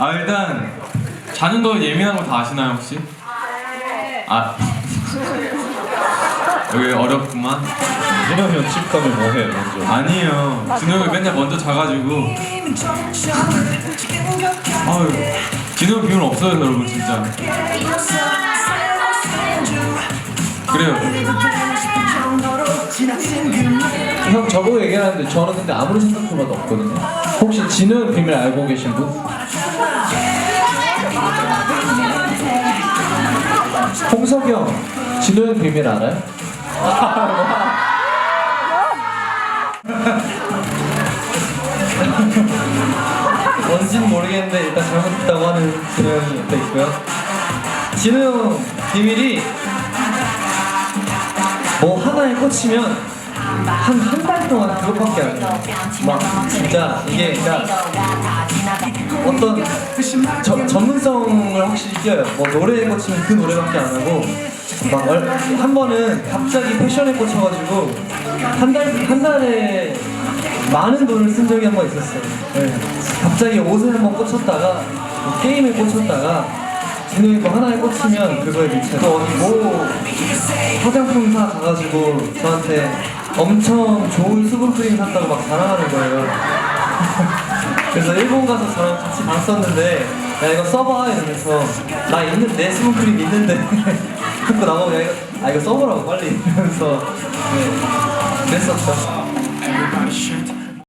아 일단 자는 거 예민한 거 다 아시나요 혹시? 아 여기 어렵구만. 진호 형 칩하면 뭐해 먼저 아니에요. 진호 형이 맨날 먼저 자가지고. 아유 진호 형 비밀 없어요 여러분 진짜. 그래요. 형 저보고 얘기하는데 저는 근데 아무리 생각해봐도 없거든요. 혹시 진우 형 비밀 알고 계신 분? 홍석이 형, 진우 형 비밀 알아요? 뭔진 모르겠는데 일단 잘못했다고 하는 진호 형이 옆에 있고요. 진호 형 비밀이 뭐 하나에 꽂히면 한 한 달 동안 그것밖에 안 해요. 막 진짜 이게 그러니까 어떤 저, 전문성을 확실히 띄어요. 뭐 노래에 꽂히면 그 노래밖에 안 하고 막 한 번은 갑자기 패션에 꽂혀가지고 한 달 한 달에 많은 돈을 쓴 적이 한 번 있었어요. 네. 갑자기 옷에 한 번 꽂혔다가 뭐 게임에 꽂혔다가 진우이 뭐 하나에 꽂히면 그거에 미쳐서 어디 뭐 화장품 사 가가지고 저한테 엄청 좋은 수분 크림 샀다고 막 자랑하는 거예요. 그래서 일본 가서 저랑 같이 봤었는데 야 이거 써봐 이러면서 나 있는 내 수분 크림 있는데 듣고 나보고 야 이거 아 이거 써보라고 빨리 이러면서 네, 그랬었죠.